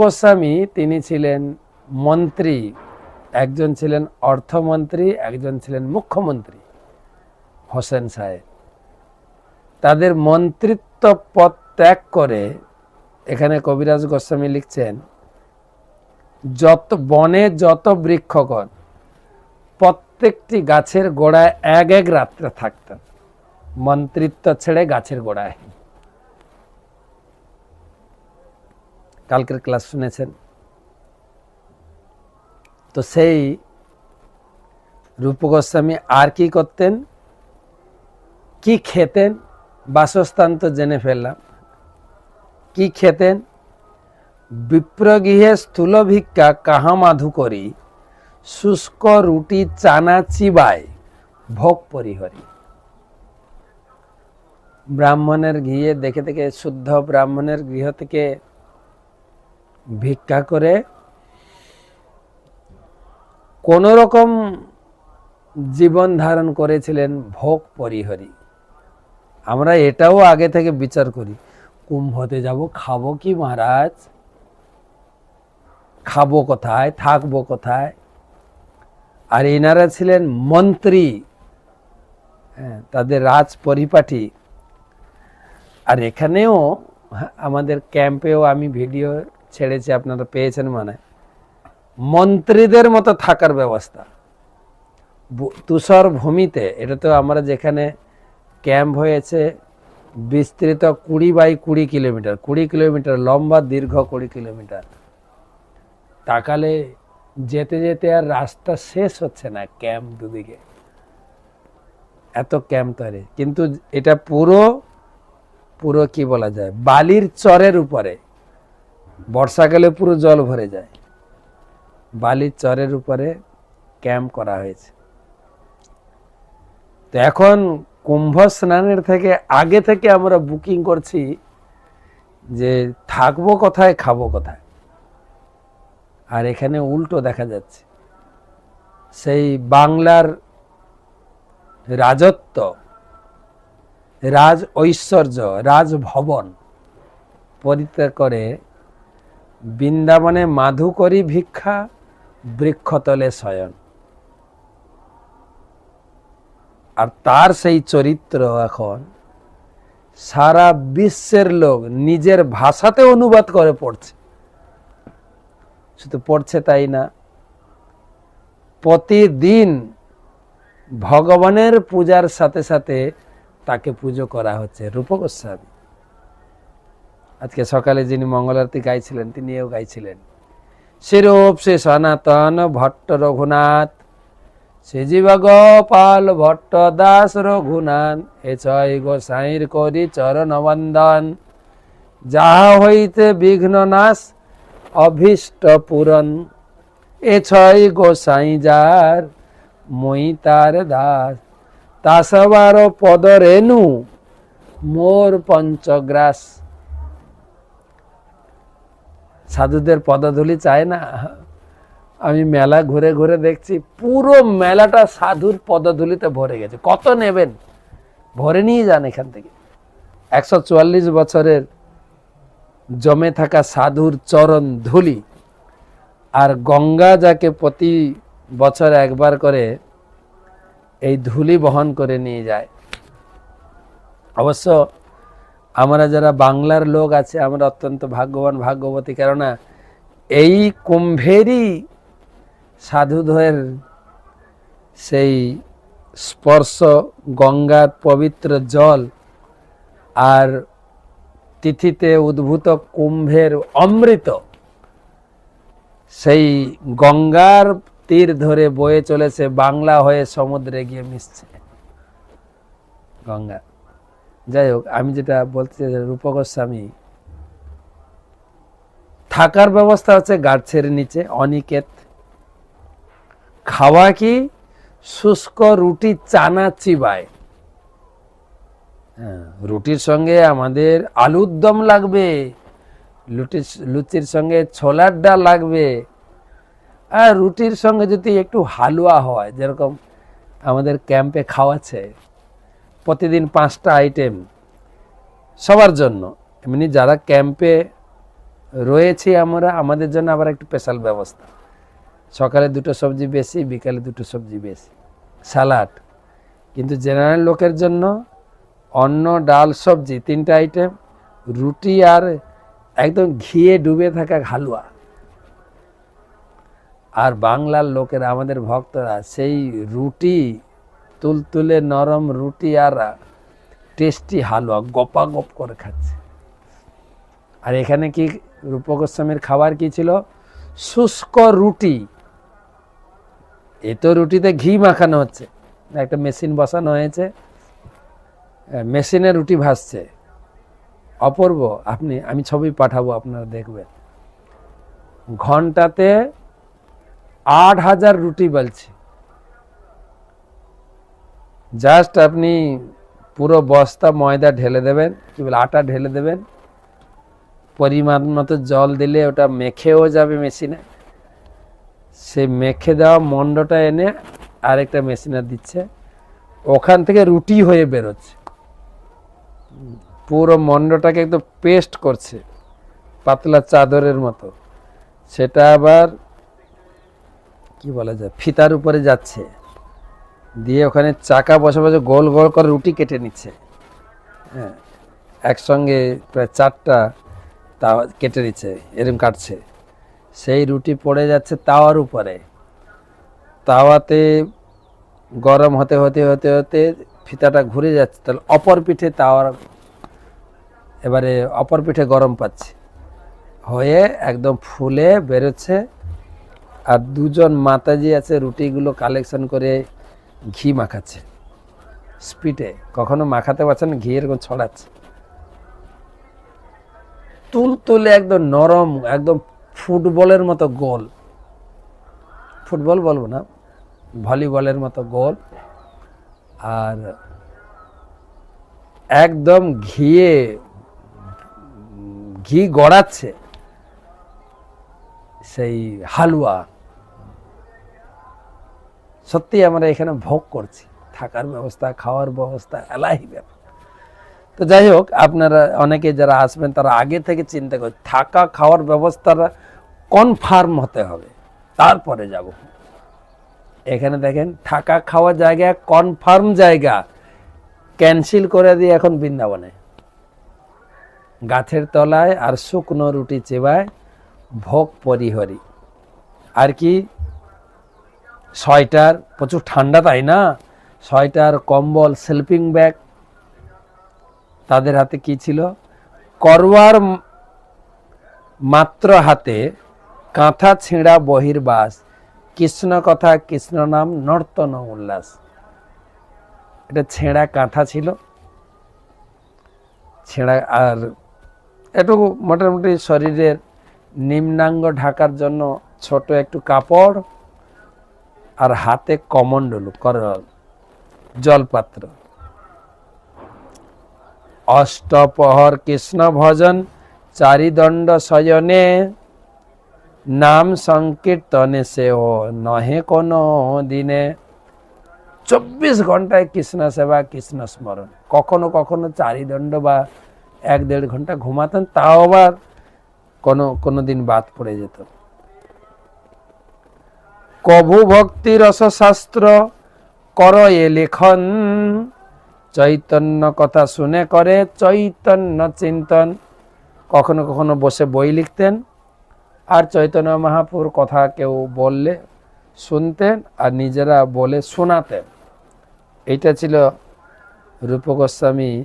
গোস্বামী, তিনি ছিলেন মন্ত্রী, একজন ছিলেন অর্থমন্ত্রী, একজন ছিলেন মুখ্যমন্ত্রী হোসেন সাহেব। তাদের মন্ত্রিত্ব পদ ত্যাগ করে এখানে কবিরাজ গোস্বামী লিখছেন, যত বনে যত বৃক্ষগণ, প্রত্যেকটি গাছের গোড়ায় এক এক রাত্রে থাকতেন। মন্ত্রিত্ব ছেড়ে গাছের গোড়ায় কালকের ক্লাস শুনেছেন। তো সেই রূপ গোস্বামী আর কি করতেন? কি খেতেন? বাসস্থান তো জেনে ফেললাম। কি খেতেন? বিপ্রগৃহে স্থূল ভিক্ষা কাহা মাধু করি, শুষ্ক রুটি চানা চিবায় ভোগ পরিহরি। ব্রাহ্মণের গৃহে দেখে দেখে, শুদ্ধ ব্রাহ্মণের গৃহ থেকে ভিক্ষা করে কোন রকম জীবন ধারণ করেছিলেন ভোগ পরিহরি। আমরা এটাও আগে থেকে বিচার করি, কুম্ভতে যাব, খাব কি মহারাজ? খাব কোথায়? থাকব কোথায়? আর এনারা ছিলেন মন্ত্রী হ্যাঁ তাদের রাজ পরিপাটি আর এখানেও আমাদের ক্যাম্পেও আমি ভিডিও ছেড়েছি আপনারা পেয়েছেন মানে মন্ত্রীদের মতো থাকার ব্যবস্থা। তুষার ভূমিতে, এটা তো আমরা যেখানে ক্যাম্প হয়েছে, বিস্তৃত কুড়ি বাই কুড়ি কিলোমিটার কুড়ি কিলোমিটার লম্বা, দীর্ঘ কুড়ি কিলোমিটার। তাকালে যেতে যেতে আর রাস্তা শেষ হচ্ছে না ক্যাম্প দুদিকে। এত ক্যাম্প তৈরি। কিন্তু এটা পুরো পুরো কি বলা যায়? বালির চরের উপরে। বর্ষাকালে পুরো জল ভরে যায়। বালির চরের উপরে ক্যাম্প করা হয়েছে। তো এখন কুম্ভ স্নানের থেকে আগে থেকে আমরা বুকিং করছি যে থাকব কোথায়, খাব কোথায়। আর এখানে উল্টো দেখা যাচ্ছে। সেই বাংলার রাজত্ব, রাজ ঐশ্বর্য, রাজভবন পরিত্যাগ করে বৃন্দাবনে মাধুকরী ভিক্ষা, বৃক্ষতলে শয়ন। আর তার সেই চরিত্র এখন সারা বিশ্বের লোক নিজের ভাষাতে অনুবাদ করে পড়ছে। শুধু পড়ছে তাই না, প্রতিদিন ভগবানের পূজার সাথে সাথে তাকে পুজো করা হচ্ছে রূপ গোস্বামী আজকে সকালে যিনি মঙ্গলারতি গাইছিলেন, তিনিও গাইছিলেন। সেরূপ সে সনাতন ভট্ট রঘুনাথ সে জীব গোপাল ভট্ট দাস রঘুনাথ, এ ছয় গোসাইর করি চরণ বন্দন যাহা হইতে বিঘ্ন নাশ, অভীষ্ট পূরণ। এ ছয় গোসাই যার মই তার দাস তাসবার পদ রেণু মোর পঞ্চগ্রাস। সাধুদের পদধূলি চায় না। আমি মেলা ঘুরে ঘুরে দেখছি, পুরো মেলাটা সাধুর পদধূলিতে ভরে গেছে। কত নেবেন? ভরে নিয়ে যান এখান থেকে। একশো চুয়াল্লিশ বছরের জমে থাকা সাধুর চরণ ধুলি। আর গঙ্গা যাকে প্রতি বছর একবার করে এই ধুলি বহন করে নিয়ে যায়। অবশ্য আমরা যারা বাংলার লোক আছে, আমরা অত্যন্ত ভাগ্যবান ভাগ্যবতী। কেননা এই কুম্ভেরই সাধুধয়ের সেই স্পর্শ, গঙ্গার পবিত্র জল আর তিথিতে উদ্ভূত কুম্ভের অমৃত, সেই গঙ্গার তীর ধরে বয়ে চলেছে বাংলা হয়ে সমুদ্রে গিয়ে মিশছে গঙ্গা। যাই হোক আমি যেটা বলতে চাই রূপ গোস্বামী থাকার ব্যবস্থা হচ্ছে গাছের নিচে অনিকেত। খাওয়া কি? শুষ্ক রুটি চানা চিবায়। হ্যাঁ, রুটির সঙ্গে আমাদের আলুর দম লাগবে লুটির লুচির সঙ্গে ছোলার ডাল লাগবে। আর রুটির সঙ্গে যদি একটু হালুয়া হয় যেরকম আমাদের ক্যাম্পে খাওয়াচ্ছে প্রতিদিন পাঁচটা আইটেম সবার জন্য। এমনি যারা ক্যাম্পে রয়েছি আমরা, আমাদের জন্য আবার একটু স্পেশাল ব্যবস্থা। সকালে দুটো সবজি বেশি, বিকালে দুটো সবজি বেশি। স্যালাড কিন্তু জেনারেল লোকের জন্য অন্ন, ডাল, সবজি তিনটা আইটেম রুটি আর একদম ঘিয়ে ডুবে থাকা হালুয়া। আর বাংলার লোকেরা, আমাদের ভক্তরা সেই রুটি তুলতুলে নরম রুটি আর টেস্টি হালুয়া গপা গপ করে খাচ্ছে। আর এখানে কি রূপক গোস্বামীর খাবার কি ছিল? শুষ্ক রুটি। এ তো রুটিতে ঘি মাখানো হচ্ছে। একটা মেশিন বসানো হয়েছে। মেশিনে রুটি ভাসছে অপূর্ব, আপনি, আমি ছবি পাঠাবো, আপনারা দেখবেন। ঘন্টাতে আট হাজার রুটি বলছে জাস্ট আপনি পুরো বস্তা ময়দা ঢেলে দেবেন, কি বলে, আটা ঢেলে দেবেন। পরিমাণ মতো জল দিলে ওটা মেখেও যাবে মেশিনে। সে মেখে দেওয়া মন্ডটা এনে আরেকটা মেশিনে দিচ্ছে। ওখান থেকে রুটি হয়ে বেরোচ্ছে। পুরো মন্ডটাকে একদম পেস্ট করছে, পাতলা চাদরের মতো। সেটা আবার, কি বলা যায়, ফিতার উপরে যাচ্ছে। দিয়ে ওখানে চাকা বসে বসে গোল গোল করে রুটি কেটে নিচ্ছে। হ্যাঁ একসঙ্গে প্রায় চারটা তাওয়া কেটে নিচ্ছে, এরম কাটছে। সেই রুটি পড়ে যাচ্ছে তাওয়ার উপরে। তাওয়াতে গরম হতে হতে হতে হতে ফিতাটা ঘুরে যাচ্ছে। তাহলে অপর পিঠে তাওয়ার এবারে অপর পিঠে গরম পাচ্ছে। হয়ে একদম ফুলে বেরোচ্ছে। আর দুজন মাতাজি আছে রুটিগুলো কালেকশন করে ঘি মাখাচ্ছে। স্পিডে। কখনো মাখাতে পারছে না, ঘি এরকম ছড়াচ্ছে। তুল তুলে একদম নরম, একদম ফুটবলের মতো গোল। ফুটবল বলব না, ভলিবলের মতো গোল। আর একদম ঘিয়ে, ঘি গড়াচ্ছে সেই হালুয়া। সত্যি আমরা এখানে ভোগ করছি। থাকার ব্যবস্থা, খাওয়ার ব্যবস্থা, এলাহি ব্যাপার। তো যাই হোক, আপনারা অনেকে যারা আসবেন, তারা আগে থেকে চিন্তা করে, থাকা, খাওয়ার ব্যবস্থাটা কনফার্ম হতে হবে। তারপরে যাব। এখানে দেখেন, থাকা, খাওয়া জায়গা কনফার্ম জায়গা। ক্যান্সেল করে দিয়ে এখন বৃন্দাবনে। গাছের তলায় আর শুকনো রুটি চেবায় ভোগ পরিহরি। আর কি? সোয়েটার প্রচুর ঠান্ডা তাই না? সোয়েটার কম্বল স্লিপিং ব্যাগ তাদের হাতে কি ছিল? করওয়ার মাত্র হাতে কাঁথা ছিঁড়া বহির্বাস কৃষ্ণ কথা, কৃষ্ণ নাম, নর্তন উল্লাস। এটা ছেঁড়া কাঁথা ছিল। ছেঁড়া আর একটু মোটামুটি শরীরের নিম্নাঙ্গ ঢাকার জন্য ছোট একটু কাপড়। আর হাতে কমণ্ডলু কর জলপাত্র। অষ্টপহর কৃষ্ণ ভজন চারিদণ্ড শয়নে, নাম সংকীর্তনে সে ও নহে কোনো দিনে। চব্বিশ ঘন্টায় কৃষ্ণ সেবা, কৃষ্ণ স্মরণ। কখনো কখনো চারিদণ্ড বা এক দেড় ঘণ্টা ঘুমাতেন, তাও আবার কোনো কোনো দিন বাদ পড়ে যেত। কভু ভক্তি রসশাস্ত্র কর এ লেখন। চৈতন্য কথা শুনে করে চৈতন্য চিন্তন। কখনো কখনো বসে বই লিখতেন। আর চৈতন্য মহাপুর কথা কেউ বললে শুনতেন আর নিজেরা বলে শোনাতেন। এইটা ছিল রূপ গোস্বামী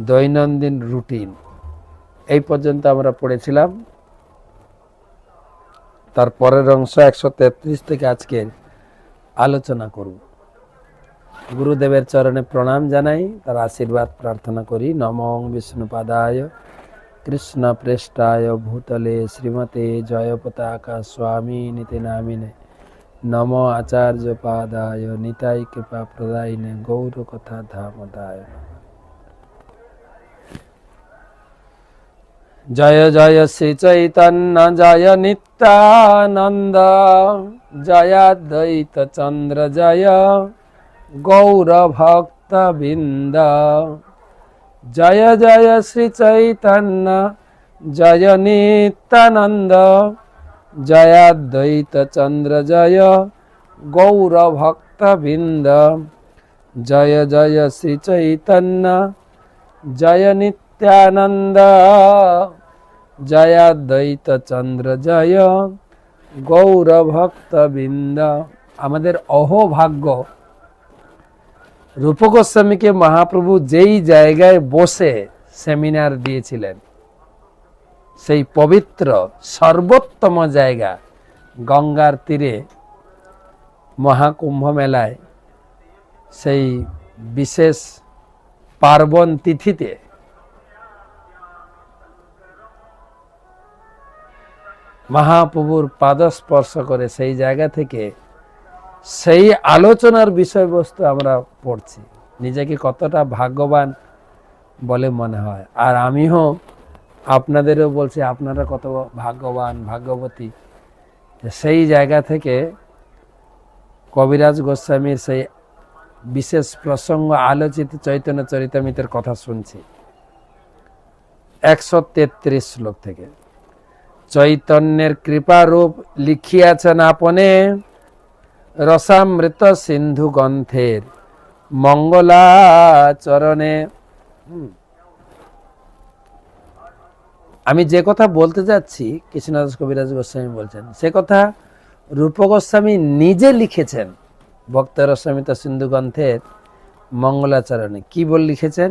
দৈনন্দিন রুটিন। এই পর্যন্ত আমরা পড়েছিলাম। তার পরের অংশ একশো তেত্রিশ থেকে আজকের আলোচনা করব। গুরুদেবের চরণে প্রণাম জানাই, তার আশীর্বাদ প্রার্থনা করি। নমং বিষ্ণুপাদায় কৃষ্ণ প্রেষ্টায় ভূতলে শ্রীমতে জয় পতাকা স্বামী নীতি নামিনে। নম আচার্য পাদায় নিতাই কৃপা প্রদায়িনে গৌর কথা ধামদায়। জয় জয় শ্রী চৈতন্য জয় নিত্যানন্দ জয় দ্বৈত চন্দ্র জয় গৌর ভক্ত বৃন্দ জয় জয় শ্রী চৈতন্য জয় নিত্যানন্দ জয়াদ্বৈত চন্দ্র জয় গৌর ভক্তবৃন্দ জয় জয় শ্রী চৈতন্য জয় জয়াদ্বৈত চন্দ্র জয়, গৌর ভক্তবৃন্দ আমাদের অহোভাগ্য রূপ গোস্বামীকে মহাপ্রভু যেই জায়গায় বসে সেমিনার দিয়েছিলেন, সেই পবিত্র, সর্বোত্তম জায়গা, গঙ্গার তীরে, মহাকুম্ভ মেলায়, সেই বিশেষ পার্বণ তিথিতে মহাপ্রভুর পাদস্পর্শ করে সেই জায়গা থেকে সেই আলোচনার বিষয়বস্তু আমরা পড়ছি। নিজেকে কতটা ভাগ্যবান বলে মনে হয়। আর আমিও আপনাদেরও বলছি, আপনারা কত ভাগ্যবান, ভাগ্যবতী। সেই জায়গা থেকে কবিরাজ গোস্বামীর সেই বিশেষ প্রসঙ্গ আলোচিত চৈতন্য চরিতামিতের কথা শুনছি। একশো তেত্রিশ শ্লোক থেকে। চৈতন্যের কৃপারূপ লিখিয়াছেন আপনে রসামৃত সিন্ধু গ্রন্থের মঙ্গলাচরণে আমি যে কথা বলতে যাচ্ছি, কৃষ্ণদাস কবিরাজ গোস্বামী বলছেন, সে কথা রূপ গোস্বামী নিজে লিখেছেন ভক্ত রসমিত সিন্ধু গ্রন্থের মঙ্গলাচরণে কি বল লিখেছেন?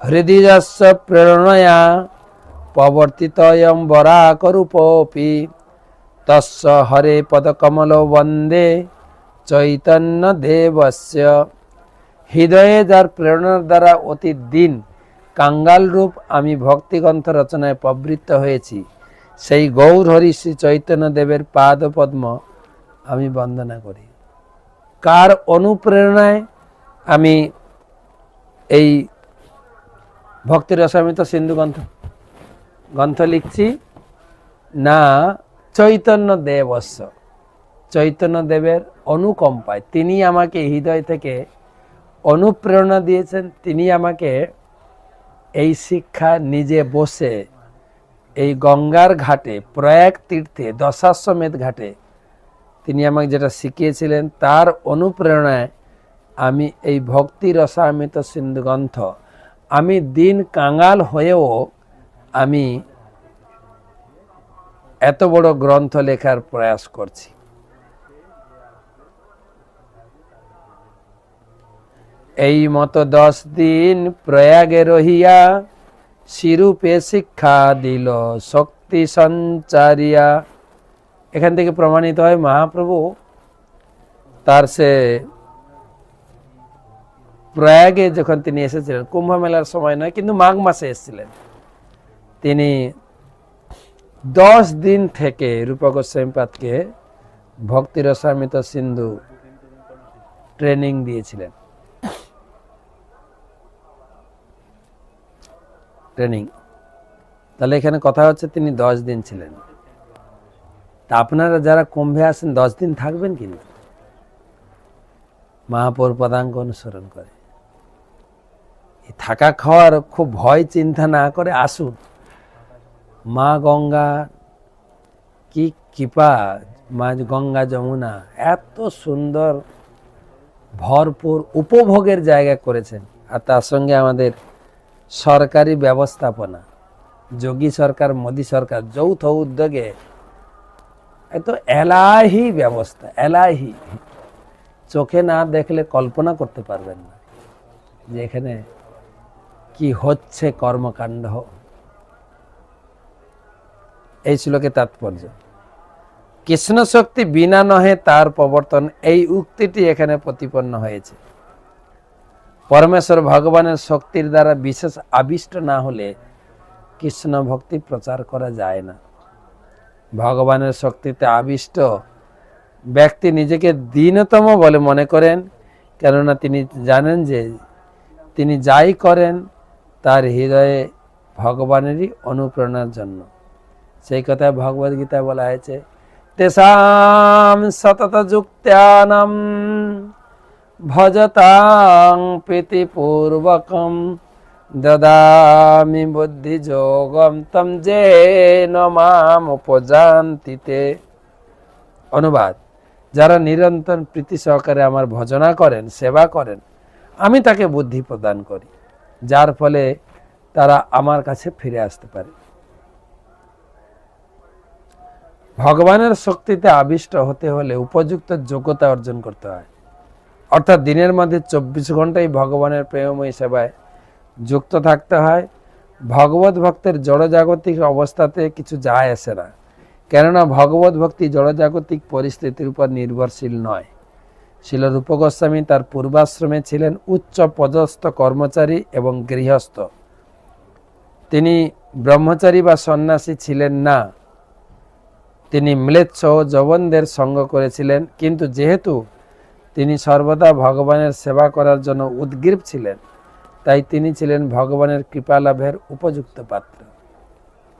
হৃদয়স্য প্রেরণয়া প্রবর্তিতয়ম বরাকরূপী তস্য হরে পদকমল বন্দে চৈতন্য দেবস্য হৃদয়ে যার প্রেরণার দ্বারা অতি দিন কাঙ্গাল রূপ আমি ভক্তিগ্রন্থ রচনায় প্রবৃত্ত হয়েছি সেই গৌর হরি শ্রী চৈতন্য দেবের পাদ পদ্ম আমি বন্দনা করি কার অনুপ্রেরণায় আমি এই ভক্তি রসামিত সিন্ধু গ্রন্থ লিখছি, না, চৈতন্য দেবস্য চৈতন্য দেবের অনুকম্পায় তিনি আমাকে হৃদয় থেকে অনুপ্রেরণা দিয়েছেন, তিনি আমাকে এই শিক্ষা নিজে বসে এই গঙ্গার ঘাটে, প্রয়াগ তীর্থে, দশাশ্বমেধ ঘাটে তিনি আমাকে যেটা শিখিয়েছিলেন, তার অনুপ্রেরণায় আমি এই ভক্তি রসামিত সিন্ধু গ্রন্থ, আমি দিন কাঙাল হয়েও আমি এত বড় গ্রন্থ লেখার প্রয়াস করছি। এই মতো দশ দিন প্রয়াগে রহিয়া, শিরূপে শিক্ষা দিল, শক্তি সঞ্চারিয়া। এখান থেকে প্রমাণিত হয় মহাপ্রভু তার সে প্রয়াগে যখন তিনি এসেছিলেন, কুম্ভ মেলার সময় নয়, কিন্তু মাঘ মাসে এসেছিলেন। তিনি দশ দিন থেকে রূপক গোস্বামীপাদকে ভক্তি রসামিত সিন্ধু ট্রেনিং দিয়েছিলেন। ট্রেনিং। তাহলে এখানে কথা হচ্ছে তিনি দশ দিন ছিলেন। তা আপনারা যারা কুম্ভে আসেন দশ দিন থাকবেন কিন্তু। মহাপৌর পদাঙ্ক অনুসরণ করে। থাকা খাওয়ার খুব ভয় চিন্তা না করে আসুন। মা গঙ্গা কি কৃপা, মা গঙ্গা যমুনা, এত সুন্দর, ভরপুর, উপভোগের জায়গা করেছেন। আর তার সঙ্গে আমাদের সরকারি ব্যবস্থাপনা, যোগী সরকার, মোদী সরকার, যৌথ উদ্যোগে এত এলাহি ব্যবস্থা, এলাহি। চোখে না দেখলে কল্পনা করতে পারবেন না যে এখানে কি হচ্ছে কর্মকাণ্ড। এই শ্লোকে তাৎপর্য। কৃষ্ণ শক্তি বিনা নহে তার প্রবর্তন, এই উক্তিটি এখানে প্রতিপন্ন হয়েছে। পরমেশ্বর ভগবানের শক্তির দ্বারা বিশেষ আবিষ্ট না হলে কৃষ্ণ ভক্তি প্রচার করা যায় না। ভগবানের শক্তিতে আবিষ্ট ব্যক্তি নিজেকে দীনতম বলে মনে করেন, কেননা তিনি জানেন যে তিনি যাই করেন, তার হৃদয়ে ভগবানেরই অনুপ্রেরণার জন্য। সেই কথায় ভগবদ গীতায় বলা হয়েছে। তেসাম সতত যুক্তানাম ভজতাং প্রীতিপূর্বকম দদামি বুদ্ধি যোগম তম যে নমাম উপজান্তিতে। অনুবাদ, যারা নিরন্তর প্রীতি সহকারে আমার ভজনা করেন, সেবা করেন, আমি তাকে বুদ্ধি প্রদান করি, যার ফলে তারা আমার কাছে ফিরে আসতে পারে। ভগবানের শক্তিতে আবিষ্ট হতে হলে উপযুক্ত যোগ্যতা অর্জন করতে হয়। অর্থাৎ দিনের মধ্যে চব্বিশ ঘন্টাই ভগবানের প্রেমময়ী সেবায় যুক্ত থাকতে হয়। ভগবত ভক্তের জড়জাগতিক অবস্থাতে কিছু যায় আসে না। কেননা ভগবত ভক্তি জড়জাগতিক পরিস্থিতির উপর নির্ভরশীল নয়। শিল রূপ গোস্বামী তার পূর্বাশ্রমে ছিলেন উচ্চ পদস্থ কর্মচারী এবং গৃহস্থ। তিনি ব্রহ্মচারী বা সন্ন্যাসী ছিলেন না। তিনি ম্লেচ্ছ ও যবনদের সঙ্গ করেছিলেন, কিন্তু যেহেতু তিনি সর্বদা ভগবানের সেবা করার জন্য উদ্গ্রীব ছিলেন, তাই তিনি ছিলেন ভগবানের কৃপালাভের উপযুক্ত পাত্র।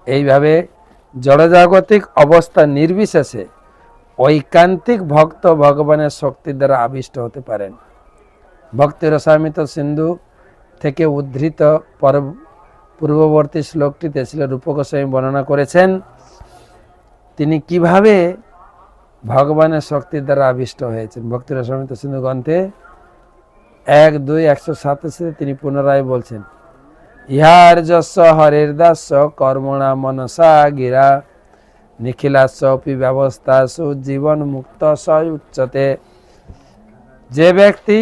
এইভাবে জড়জাগতিক অবস্থা নির্বিশেষে ঐকান্তিক ভক্ত ভগবানের শক্তি দ্বারা আবিষ্ট হতে পারেন। ভক্তি রসামিত সিন্ধু থেকে উদ্ধৃত পর, পূর্ববর্তী শ্লোকটিতে ছিল রূপগোস্বামী বর্ণনা করেছেন তিনি কীভাবে ভগবানের শক্তির দ্বারা আবিষ্ট হয়েছেন? ভক্তি রসামিত সিন্ধু গ্রন্থে এক, দুই, একশো সাতাশে তিনি পুনরায় বলছেন, ইহার যশ হরের দাস, কর্মণা মনসা গিরা নিখিলাসপি ব্যবস্থা জীবন মুক্ত স উচ্চতে। যে ব্যক্তি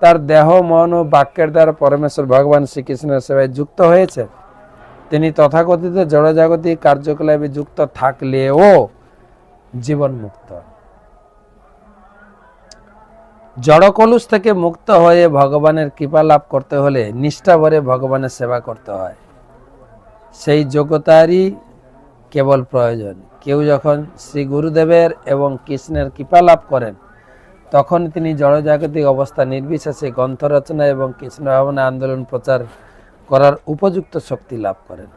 তার দেহ, মন ও বাক্যের দ্বারা পরমেশ্বর ভগবান শ্রীকৃষ্ণের সেবায় যুক্ত হয়েছে তিনি তথাকথিত জড়জাগতিক কার্যকলাপে যুক্ত থাকলেও জীবন মুক্ত জড়কলুষ থেকে মুক্ত হয়ে ভগবানের কৃপা লাভ করতে হলে নিষ্ঠা ভরে ভগবানের সেবা করতে হয়। সেই যোগ্যতারই কেবল প্রয়োজন। কেউ যখন শ্রী গুরুদেবের এবং কৃষ্ণের কৃপা লাভ করেন, তখন তিনি জড়জাগতিক অবস্থা নির্বিশেষে গ্রন্থ রচনা এবং কৃষ্ণ ভাবনা আন্দোলন প্রচার করার উপযুক্ত শক্তি লাভ করেন।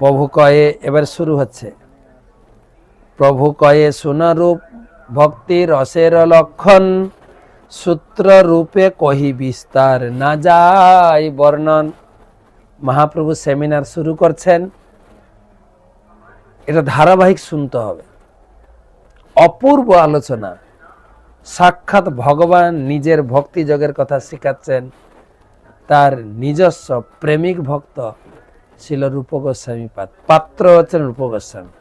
প্রভু কয়ে, এবার শুরু হচ্ছে। প্রভু কয়ে সুনরূপ ভক্তি রসের লক্ষণ সূত্র রূপে কহি বিস্তার না যায় বর্ণন। মহাপ্রভু সেমিনার শুরু করছেন। এটা ধারাবাহিক শুনতে হবে। অপূর্ব আলোচনা। সাক্ষাৎ ভগবান নিজের ভক্তি যোগের কথা শেখাচ্ছেন। তার নিজস্ব প্রেমিক ভক্ত ছিল রূপ গোস্বামী পাত্র হচ্ছেন রূপ গোস্বামী।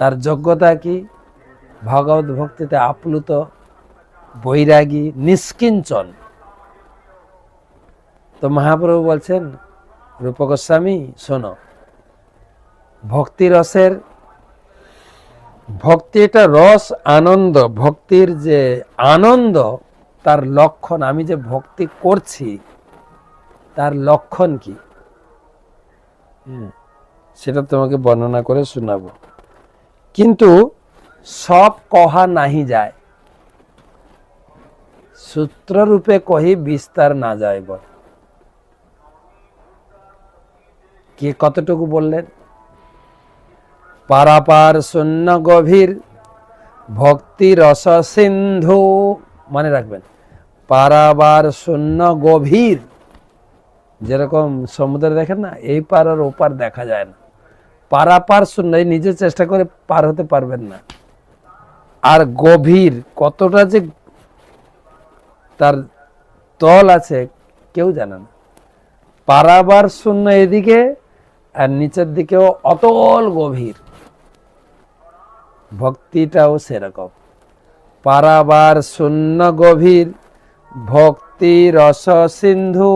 তার যোগ্যতা কি? ভগবত ভক্তিতে আপ্লুত, বৈরাগী, নিষ্কিঞ্চন। তো মহাপ্রভু বলছেন রূপ গোস্বামী, শোনো ভক্তি রসের ভক্তি এটা রস, আনন্দ। ভক্তির যে আনন্দ তার লক্ষণ আমি যে ভক্তি করছি তার লক্ষণ কি? হ্যাঁ, সেটা তোমাকে বর্ণনা করে শোনাবো। কিন্তু সব কহা নাহি যায়। সূত্ররূপে কহি বিস্তার না যায় বল। কে কতটুকু বললেন? পারাপার শূন্য গভীর ভক্তি রস সিন্ধু। মনে রাখবেন পারাবার শূন্য গভীর। যেরকম সমুদ্রে দেখেন না, এই পার আর ওপার দেখা যায় না। পারাপার শূন্য, এই নিজে চেষ্টা করে পার হতে পারবেন না। আর গভীর, কতটা যে তার তল আছে, কেউ জানে না। পারাবার শূন্য এদিকে আর নিচের দিকেও অতল গভীর। ভক্তিটাও সেরকম। পারাবার শূন্য গভীর ভক্তি রস সিন্ধু,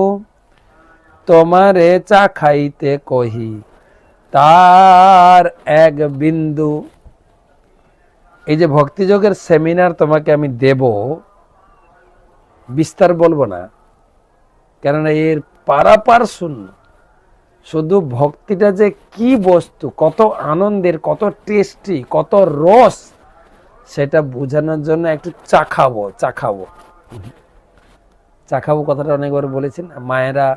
তোমারে চা খাইতে কহি, তার এক বিন্দু। এই যে ভক্তিযোগের সেমিনার তোমাকে আমি দেব, বিস্তার বলব না, কেননা এর পারাপার শূন্য। শুধু ভক্তিটা যে কি বস্তু, কত আনন্দের, কত টেস্টি কত রস, সেটা বোঝানোর জন্য একটু চাখাবো চাখাবো চাখাবো কথাটা অনেকবার বলেছেন। মায়েরা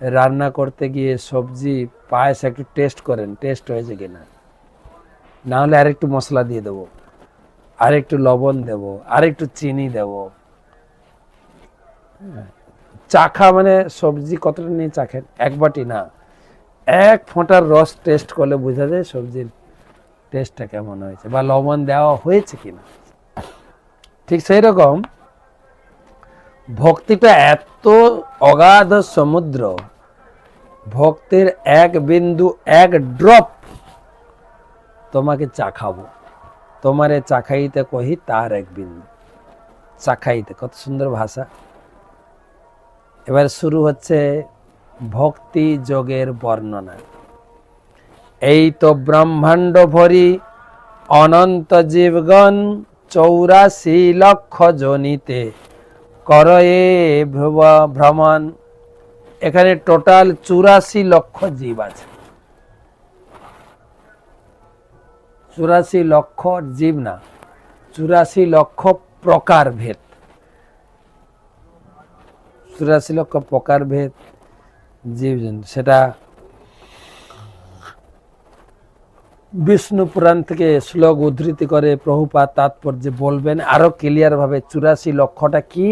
রান্না করতে গিয়ে সবজি, পায়েস একটু টেস্ট করেন টেস্ট হয়েছে কিনা। না হলে আরেকটু মশলা দিয়ে দেবো, আরেকটু লবণ দেব, আরেকটু চিনি দেব। চাখা মানে সবজি কতটা নিয়ে চাখেন এক বাটি না। এক ফোঁটার রস টেস্ট করলে বোঝা যায় সবজির টেস্টটা কেমন হয়েছে বা লবণ দেওয়া হয়েছে কিনা। ঠিক সেই রকম ভক্তিটা এত অগাধ সমুদ্র, ভক্তির এক বিন্দু, এক ড্রপ তোমাকে চাখাবো তোমারে চাখাইতে কহি তার এক বিন্দু। চাখাইতে কত সুন্দর ভাষা। এবার শুরু হচ্ছে ভক্তি যোগের বর্ণনা। এই তো ব্রহ্মাণ্ড ভরি অনন্ত জীবগণ চৌরাশি লক্ষ জনিতে। করয়ে ভ্রব- ভ্রমণ। এখানে টোটাল চুরাশি লক্ষ জীব আছে। চুরাশি লক্ষ জীব না, চুরাশি লক্ষ প্রকার ভেদ। চুরাশি লক্ষ প্রকার ভেদ জীব সেটা বিষ্ণু পুরাণ থেকে শ্লোক উদ্ধৃতি করে প্রভুপাত তাৎপর্যে বলবেন, আরও ক্লিয়ার ভাবে চুরাশি লক্ষটা কি?